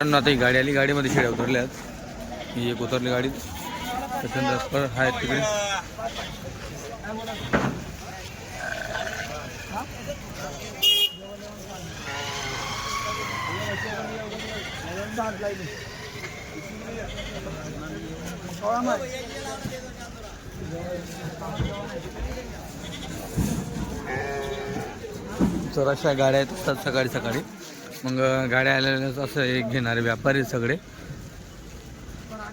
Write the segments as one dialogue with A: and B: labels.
A: आता ही गाडी आली गाडीमध्ये शेळ्या उतरल्या आहेत ही एक उतरली गाडी. त्याच्यानंतर आहेत तिकडे. तर अशा गाड्या आहेत सकाळी सकाळी. मग गाड्या आलेल्याच असं एक घेणारे व्यापारी सगळे.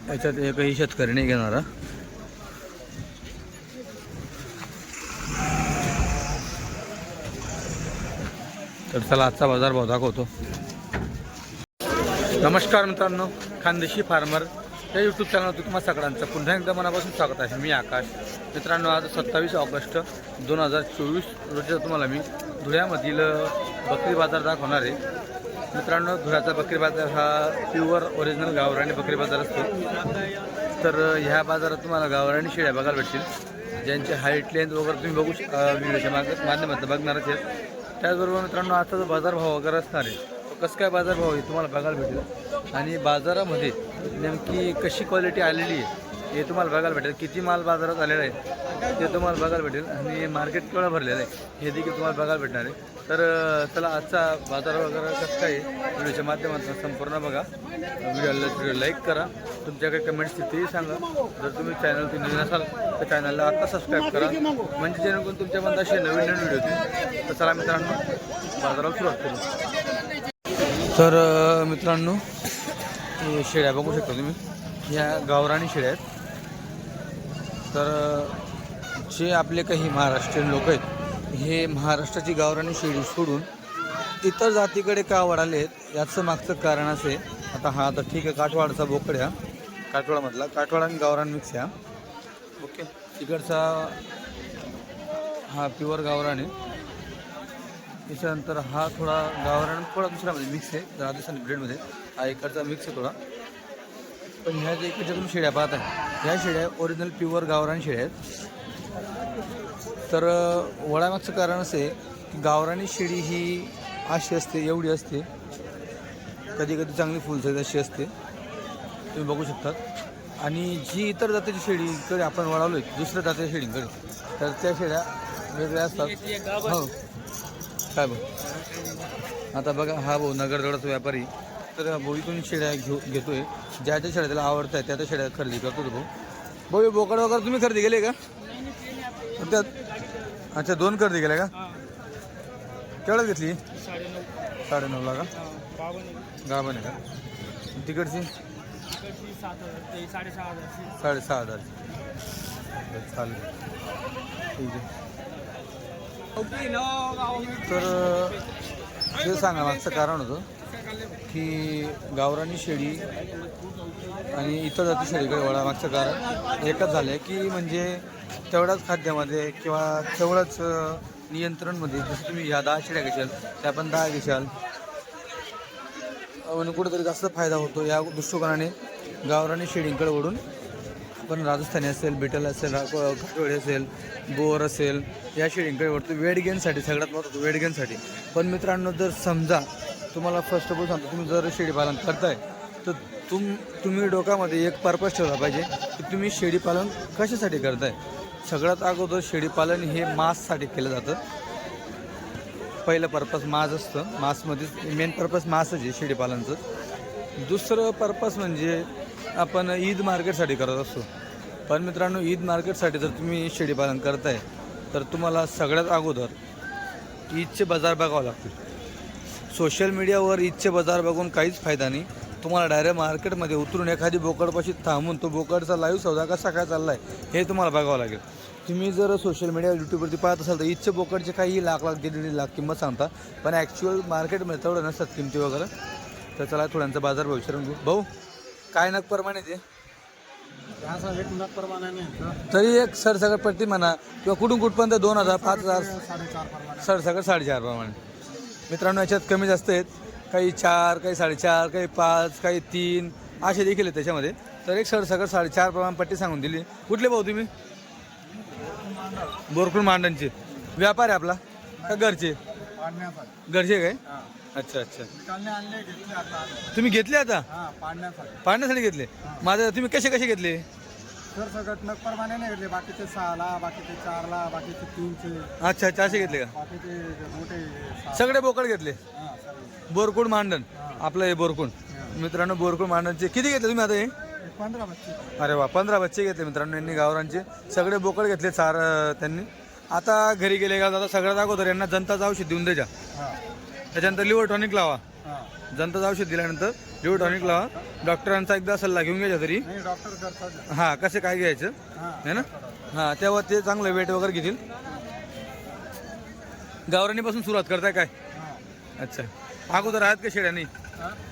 A: याच्यात एकही शेतकरी नाही घेणारा तर चला आजचा बाजार भाव दाखवतो. नमस्कार मित्रांनो खानदेशी फार्मर या यूट्यूब चॅनलवर तुम्हाला सगळ्यांचं पुन्हा एकदा मनापासून स्वागत आहे. मी आकाश. मित्रांनो आज सत्तावीस ऑगस्ट दोन हजार चोवीस रोजी तुम्हाला मी धुळ्यामधील बकरी बाजार दाखवणार आहे. मित्रांनो धुळ्याचा बकरी बाजार हा प्युअर ओरिजिनल गावराणी बकरी बाजार असतो. तर ह्या बाजारात तुम्हाला गावराणी शेळ्या बघायला भेटतील. ज्यांची हाईट लेंथ वगैरे तुम्ही बघू शकता व्हिडिओच्या माग माध्यमातून बघणारच आहेत. त्याचबरोबर मित्रांनो आता जो बाजारभाव वगैरे असणार आहे तो कसं काय बाजारभाव आहे तुम्हाला बघायला भेटेल. आणि बाजारामध्ये नेमकी कशी क्वालिटी आलेली आहे हे तुम्हाला बघायला भेटेल. किती माल बाजारात आलेला आहे ते तुम्हाला बघायला भेटेल. आणि मार्केट केवढं भरलेलं आहे हे देखील तुम्हाला बघायला भेटणार आहे. तर चला आजचा बाजार वगैरे कसं काय व्हिडिओच्या माध्यमातून संपूर्ण बघा. व्हिडिओला व्हिडिओ लाईक करा तुमच्याकडे कमेंट्स तिथेही सांगा. जर तुम्ही चॅनल तुम्ही नसाल तर चॅनलला आता सबस्क्राईब करा. म्हणजे जेणेकरून तुमच्यामध्ये असे नवीन नवीन व्हिडिओ होतील तर चला मित्रांनो बाजाराला सुरुवात करू. तर मित्रांनो शेळ्या बघू शकता तुम्ही. ह्या गावराणी शेळ्या आहेत. तर जे आपले काही महाराष्ट्रीयन लोक आहेत हे महाराष्ट्राची गावरानी शेळी सोडून इतर जातीकडे का वळाले आहेत याचं मागचं कारण असे आता हा आता ठीक आहे काठवाडचा बोकड आहे हा काठवाडामधला काठवाडा आणि गावरान मिक्स आहे हा. ओके. तिकडचा हा प्युअर गावरान आहे. त्याच्यानंतर हा थोडा गावरान थोडा दुसऱ्यामध्ये मिक्स आहे राजस्थानी ब्रेडमध्ये हा इकडचा मिक्स आहे थोडा. पण ह्या जे इकडच्या तुम्ही शेळ्या पाहत आहे ह्या शेळ्या ओरिजिनल प्युअर गावरान शेळ्या आहेत. तर वळामागचं कारण असं आहे की गावरानी शेळी ही अशी असते एवढी असते. कधी कधी चांगली फुल साईज अशी असते. तुम्ही बघू शकतात. आणि जी इतर जातीची शेळीकडे आपण वळालो आहे दुसऱ्या जातीच्या शेळींकडे तर त्या शेळ्या वेगळ्या असतात. हो. काय बघ. आता बघा हा भाऊ नगरगडाचा व्यापारी. तर भाऊ इथून शेळ्या घेऊ घेतोय. ज्या ज्या शेळ्या त्याला आवडत आहेत त्या त्या शेळ्या खरेदी करतो तो भाऊ. भाऊ हे बोकड वगैरे तुम्ही खरेदी केले का? त्यात अच्छा दोन खरेदी केल्या का? केवढ्यात घेतली? साडेनऊला का? गाभण आहे. का? तिकडची? साडेसहा हजार चालेल. ठीक आहे. तर ते सांगा मागचं कारण होतं. की गावरानी शेळी आणि इतर जाती शेळीकडे वळा मागचं कारण एकच झालं आहे की म्हणजे तेवढ्याच खाद्यामध्ये किंवा तेवढंच नियंत्रणमध्ये जसं तुम्ही ह्या दहा शेळ्या घेशाल त्या पण दहा घेशाल आणि म्हणजे कुठेतरी जास्त फायदा होतो या दृष्टिकोनाने गावरानी शेळींकडे वळून. पण राजस्थानी असेल बिटल असेल रा- असेल बोर असेल या शेळींकडे वळतो. वेट गेनसाठी सगळ्यात महत्त्वाचं वेट गेनसाठी. पण मित्रांनो जर समजा तुम्हाला फर्स्ट ऑफ ऑल सांगतो तुम्ही जर शेळी पालन करताय तर तुम तुम्ही डोक्यामध्ये एक पर्पज ठेवला पाहिजे की तुम्ही शेळी पालन कशासाठी करताय. सगळ्यात अगोदर शेळी पालन हे मांससाठी केलं जातं. पहिलं पर्पज मास असतं. मासमध्येच मेन पर्पज मासच आहे शेळीपालनचं दुसरं पर्पज म्हणजे आपण ईद मार्केटसाठी करत असतो. पण मित्रांनो ईद मार्केटसाठी जर तुम्ही शेळीपालन करताय तर तुम्हाला सगळ्यात अगोदर ईदचे बाजार बघावं लागतील. सोशल मीडियावर ईदचे बाजार बघून काहीच फायदा नाही. तुम्हाला डायरेक्ट मार्केटमध्ये उतरून एखादी बोकडपाशी थांबून तो बोकडचा लाईव्ह सौदा कसा काय चालला आहे हे तुम्हाला बघावं लागेल. तुम्ही जर सोशल मीडिया यूट्यूबवरती पाहत असाल तर ईदचे बोकडचे काही लाख लाख दीड दीड लाख किंमत सांगता पण ॲक्च्युअल मार्केटमध्ये तेवढं नसतात किमती वगैरे. तर चला थोड्यांचा बाजार भाव विचारून घेऊ. भाऊ काय नग प्रमाणे ते? तरी एक सरसकट प्रति म्हणा किंवा कुठून कुठपर्यंत दोन हजार पाच हजार सरसकट साडेचार प्रमाणे. मित्रांनो याच्यात कमी जास्त आहेत. काही चार काही साडेचार काही पाच काही तीन असे देखील आहेत त्याच्यामध्ये. तर एक सरसकट साडेचार प्रमाण पट्टी सांगून दिली. कुठले भाऊ तुम्ही? बोरकुड मांडणचे. व्यापार आहे आपला? का घरचे? घरचे काय? अच्छा अच्छा. तुम्ही घेतले आता?
B: हा पाडण्यासाठी.
A: घेतले. माझं तुम्ही कसे कसे घेतले?
B: सर सगळं नगप्रमाणे नाही घेतले. बाकीचे सहाला बाकीचे चारला बाकीचे तीनचे.
A: अच्छा अच्छा असे घेतले का?
B: बाकीचे मोठे सहा.
A: सगळे बोकड घेतले?
B: हा.
A: बोरकुड मांडण. आपलं हे बोरकुड.
B: हा.
A: मित्रांनो बोरकुड मांडणचे किती घेतले तुम्ही आता हे?
B: पंधरा बच्चे.
A: अरे वा पंधरा बच्चे घेतले मित्रांनो यांनी गावरांचे. सगळे बोकड घेतले चार अं, त्यांनी. आता घरी गेले का? आता सगळ्यात अगोदर यांना जनताचं औषध देऊन द्यायच्या
B: हा.
A: त्याच्यानंतर लिव्हर टॉनिक लावा. जनताचं औषध दिल्यानंतर लिव्हर टॉनिक लावा डॉक्टरांचा एकदा सल्ला घेऊन घ्यायचा तरी. हां कसे काय घ्यायचं?
B: हा.
A: है ना? हां तेव्हा ते चांगलं वेट वगैरे घेतील. गावरानीपासून सुरुवात करताय काय? अच्छा. अगोदर आहेत का शेड्या नाही?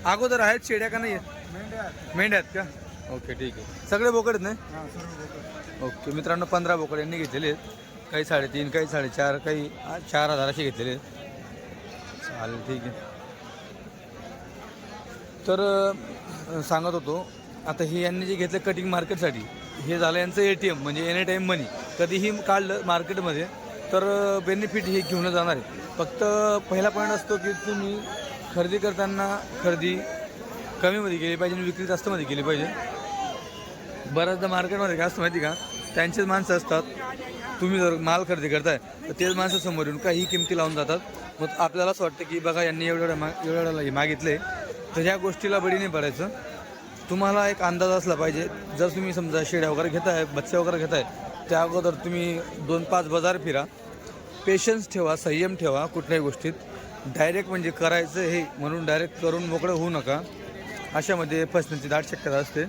A: अगोदर आहेत शेड्या का नाही? आहेत.
B: मेंढ्या आहेत.
A: का? ओके ठीक आहे. सगळे बोकड आहेत
B: हा.
A: ओके मित्रांनो पंधरा बोकड यांनी घेतलेले आहेत. काही साडेतीन काही साडेचार काही चार हजार असे घेतलेले आहेत. चालेल ठीक आहे. तर सांगत होतो आता हे यांनी जे घेतलं कटिंग मार्केटसाठी हे झालं यांचं ए टी एम म्हणजे एनी टाईम मनी कधीही काढलं मार्केटमध्ये तर बेनिफिट हे घेऊन जाणार आहे. फक्त पहिला पॉईंट असतो की तुम्ही खरेदी करताना खरेदी कमीमध्ये गेली पाहिजे आणि विक्री जास्तमध्ये गेली पाहिजे. बऱ्याचदा मार्केटमध्ये काय असतं माहिती का? त्यांचेच माणसं असतात. तुम्ही जर माल खरेदी करताय तर तेच माणसं समोर येऊन काही किमती लावून जातात. मग आपल्याला असं वाटतं की बघा यांनी एवढ्या एवढ्या मा हे मागितले. तर ह्या गोष्टीला बळी नाही पडायचं. तुम्हाला एक अंदाज असला पाहिजे. जर तुम्ही समजा शेड्या वगैरे घेताय बच्चे वगैरे घेताय त्या अगोदर तुम्ही दोन पाच बाजार फिरा. पेशन्स ठेवा संयम ठेवा कुठल्याही गोष्टीत. डायरेक्ट म्हणजे करायचं हे म्हणून डायरेक्ट करून मोकळं होऊ नका. अशामध्ये फसण्याची दाट शक्यता असते.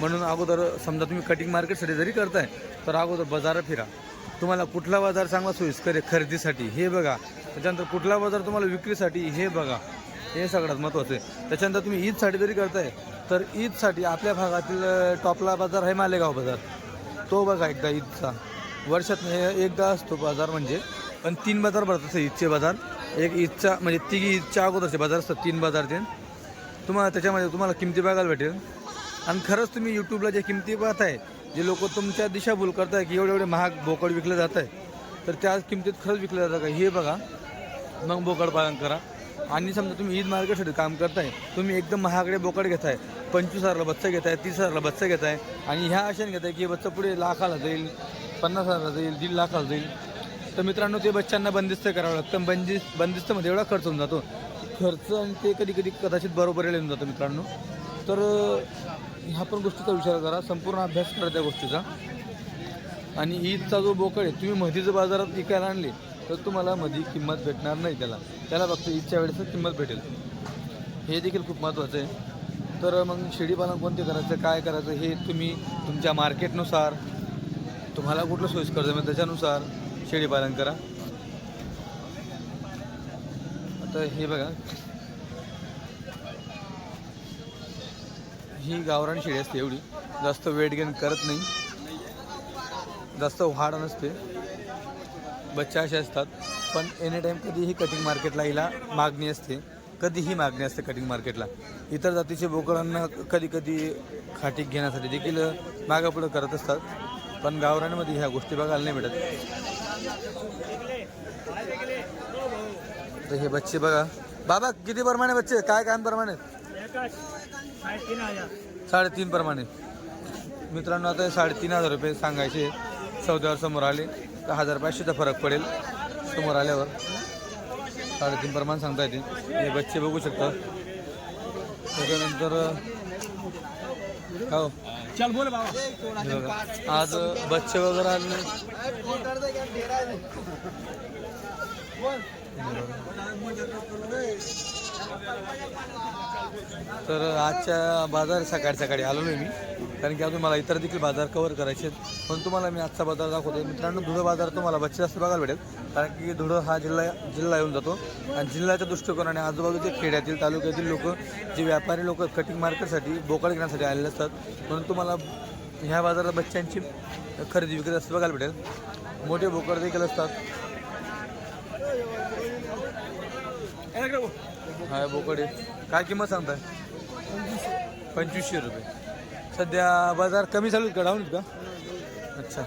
A: म्हणून अगोदर समजा तुम्ही कटिंग मार्केटसाठी जरी करताय तर अगोदर बाजार फिरा. तुम्हाला कुठला बाजार चांगला सोयीस्कर आहे खरेदीसाठी हे बघा. त्याच्यानंतर कुठला बाजार तुम्हाला विक्रीसाठी हे बघा. हे सगळ्यात महत्त्वाचं आहे. त्याच्यानंतर तुम्ही ईदसाठी जरी करताय तर ईदसाठी आपल्या भागातील टॉपला बाजार आहे मालेगाव बाजार. तो बघा एकदा ईदचा. वर्षात हे एकदा असतो बाजार म्हणजे पण तीन बाजार भरत असते ईदचे बाजार. एक ईदचा म्हणजे तिघी ईदच्या अगोदरचे बाजार असतात तीन बाजार ते तुम्हाला त्याच्यामध्ये तुम्हाला किमती बघायला भेटेल. आणि खरंच तुम्ही यूट्यूबला ज्या किमती पाहताय जे लोक तुमच्या दिशाभूल करताय की एवढे एवढे महाग बोकड विकले जात आहे तर त्या किमतीत खरंच विकले जातं का? हे बघा. मग बोकड पालन करा. आणि समजा तुम्ही ईद मार्केटसाठी काम करताय तुम्ही एकदम महागडे बोकड घेताय पंचवीस हजारला बच्चा घेताय तीस हजारला बच्चा घेताय आणि ह्या आशेने घेताय की बच्चा पुढे लाखाला जाईल पन्नास हजारला जाईल दीड लाखाला जाईल. तर मित्रांनो ते बच्चांना बंदिस्त करावं लागतं. बंदिस्त बंदिस्तमध्ये एवढा खर्च होऊन जातो. खर्च आणि ते कधी कधी कदाचित बरोबर येऊन जातं मित्रांनो. तर ह्या पण गोष्टीचा विचार करा. संपूर्ण अभ्यास करा त्या गोष्टीचा. आणि ईदचा जो बोकड आहे तुम्ही मधीचं बाजारात विकायला आणले तर तुम्हाला मधी किंमत भेटणार नाही त्याला. त्याला फक्त ईदच्या वेळेस किंमत भेटेल. हे देखील खूप महत्त्वाचं आहे. तर मग शेळीपालन कोणते करायचं काय करायचं हे तुम्ही तुमच्या मार्केटनुसार तुम्हाला कुठलं सोयीस्कर जमेल त्याच्यानुसार शेळीपालन करा. आता हे बघा. ही गावरान शेळी असते एवढी. जास्त वेट गेन करत नाही. जास्त वाढ नसते. बच्चा असे असतात. पण एनी टाईम कधीही कटिंग मार्केटला हिला मागणी असते. कधीही मागणी असते कटिंग मार्केटला इतर जातीचे बोकडांना कधी कधी खाटीक घेण्यासाठी देखील मागं पुढं करत असतात. पण गावरानमध्ये ह्या गोष्टी बघायला नाही भेटत. तर हे बच्चे बघा. बाबा किती प्रमाणे बच्चे? काय काय प्रमाणे? साडेतीन प्रमाणे. मित्रांनो आता साडेतीन हजार रुपये सांगायचे. चौदावर समोर आले. हजार पाचशेचा फरक पडेल समोर आल्यावर. साडेतीन प्रमाण सांगता येते हे बच्चे बघू शकता. त्याच्यानंतर हो.
B: चल बोल बाबा.
A: बघा. आज बच्चे वगैरे आले तर आजच्या बाजार सकाळी सकाळी आलो नाही मी. कारण की अजून मला इतर देखील बाजार कव्हर करायचे आहेत. पण तुम्हाला मी आजचा बाजार दाखवतो मित्रांनो धुळं बाजार तुम्हाला बच्चे जास्त बघायला भेटेल. कारण की धुळं हा जिल्हा जिल्हा येऊन जातो. आणि जिल्ह्याच्या दृष्टिकोनाने आजूबाजूच्या खेड्यातील तालुक्यातील लोक जे व्यापारी लोक कटिंग मार्केटसाठी बोकड घेण्यासाठी आलेले असतात. म्हणून तुम्हाला ह्या बाजारात बच्चांची खरेदी विक्री जास्त बघायला भेटेल. मोठे बोकड देखील असतात. हा बोकडे काय किंमत सांगताय? पंचवीसशे रुपये. सध्या बाजार कमी चालू का? डाऊन आहेत का? अच्छा.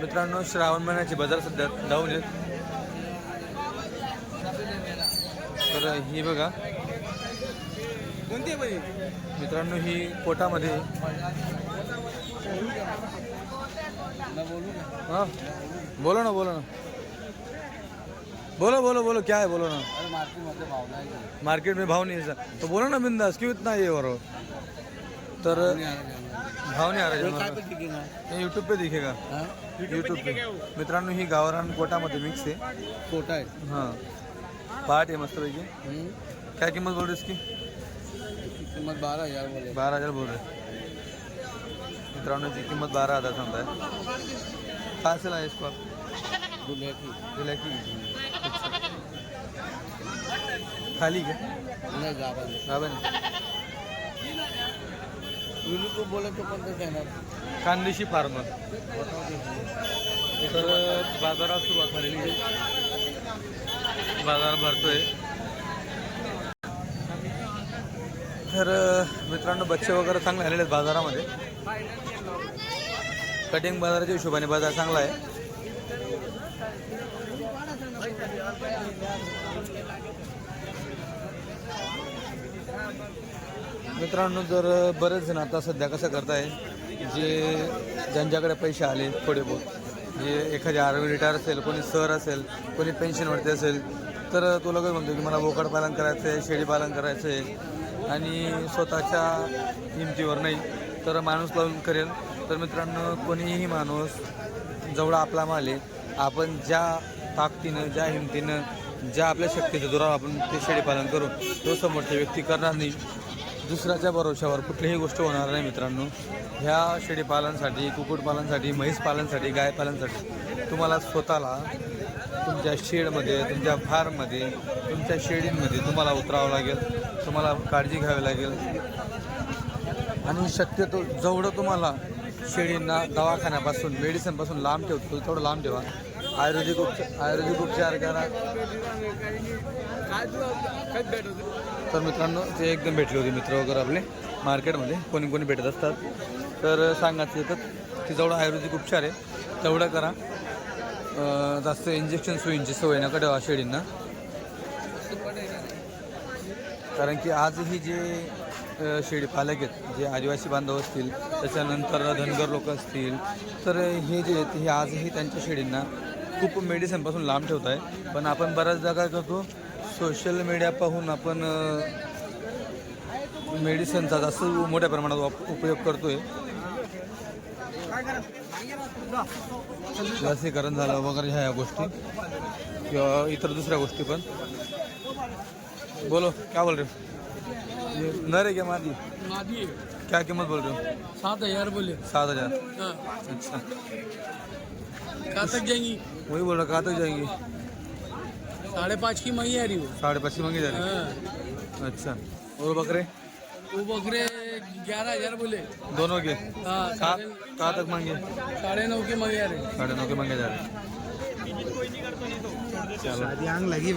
A: मित्रांनो श्रावण महिन्याचे बाजार सध्या डाऊन आहेत. तर ही बघा.
B: कोणती
A: मित्रांनो ही कोटामध्ये हाँ? बोलो ना बोलो ना. बोलो बोलो बोलो. क्या है? बोलो ना. मार्केट में भाव नहीं है सर तो बोलो ना बिंदास क्यों इतना ये हो रहा हो? तर भाव नहीं आ रहा ये यूट्यूब पे दिखेगा. यूट्यूब पे. मित्रांनो ही गावरान कोटामध्ये मिक्स आहे.
B: कोटा आहे.
A: हां. पाट आहे मस्तपैकी काय किंमत बोल रहे इसकी
B: किंमत बारा हजार बोले
A: बारा हजार बोल रहे मित्रांनो याची किंमत बारा हजार सांगताय. काय असेल आहे इसको आप? की खाली का?
B: नाही गाभा
A: गाभण
B: विलू को बोले तो कोणतं घेणार
A: खानदेशी फार्मर. तर बाजारात सुरुवात झालेली आहे. बाजार भरतोय. तर मित्रांनो बच्चे वगैरे चांगले आलेले आहेत बाजारामध्ये. कटिंग बाजाराच्या हिशोबाने बाजार चांगला आहे. मित्रांनो जर बरेच जण आता सध्या कसं करताय जे ज्यांच्याकडे पैसे आले थोडे बहुत जे एखादी आर्मी रिटायर असेल कोणी सर असेल कोणी पेन्शनवरती असेल तर तो लगेच म्हणतो की मला बोकड पालन करायचं आहे शेळी पालन करायचं आहे आणि स्वतःच्या किमतीवर नाही तर माणूस लावून करेल. तर मित्रांनो कोणीही माणूस जेवढा आपला माल आहे आपण ज्या ताकदीनं ज्या हिमतीनं ज्या आपल्या शक्तीच्या जोरावर आपण ते शेळी पालन करू तो समोरची व्यक्ती करणार नाही. दुसऱ्याच्या भरोशावर कुठलीही गोष्ट होणार नाही मित्रांनो. ह्या शेळीपालनसाठी कुक्कुटपालनसाठी म्हैसपालनसाठी गायपालनसाठी तुम्हाला स्वतःला तुमच्या शेडमध्ये तुमच्या फार्ममध्ये तुमच्या शेडींमध्ये तुम्हाला उतरावं लागेल. तुम्हाला काळजी घ्यावी लागेल. आणि शक्यतो जेवढं तुम्हाला शेळींना दवाखान्यापासून मेडिसिनपासून लांब ठेवतो तेवढं लांब ठेवा. आयुर्वेदिक उपचार आयुर्वेदिक उपचार करा. तर मित्रांनो ते एकदम भेटले होते मित्र वगैरे आपले मार्केटमध्ये. कोणी कोणी भेटत असतात. तर सांगायचं तर की जेवढं आयुर्वेदिक उपचार आहे. तेवढं करा. जास्त इंजेक्शन सुईंची सवय नका ठेवा शेळींना. कारण की आजही जे शेळी पालक आहेत जे आदिवासी बांधव असतील त्याच्यानंतर धनगर लोक असतील तर हे जे आहेत हे आजही त्यांच्या शेळींना खूप मेडिसिनपासून लांब ठेवत आहे पण आपण बऱ्याचदा काय करतो सोशल मीडिया पाहून आपण मेडिसिनचा जास्त मोठ्या प्रमाणात वाप उपयोग करतोय. लसीकरण झालं वगैरे ह्या ह्या गोष्टी. किंवा इतर दुसऱ्या गोष्टी पण. बोलो काय बोल रे नर है क्या मादी
B: मादी
A: क्या कीमत बोल रहे हो?
B: सात हज़ार बोले।
A: सात हज़ार।
B: हाँ।
A: अच्छा।
B: कहाँ तक जाएँगी?
A: वही बोल रहा कहाँ तक जाएँगी?
B: साढ़े पाँच की मही आ रही वो।
A: साढ़े पच्चीस मंगी जा
B: हाँ।
A: रही अच्छा। और बकरे?
B: वो बकरे ग्यारह हज़ार बोले।
A: दोनों के?
B: हाँ
A: कहाँ तक मांगे?
B: साढ़े नौ की मही आ रही।
A: साढ़े नौ के मांगे जा रहे। चलो
B: आंग लगी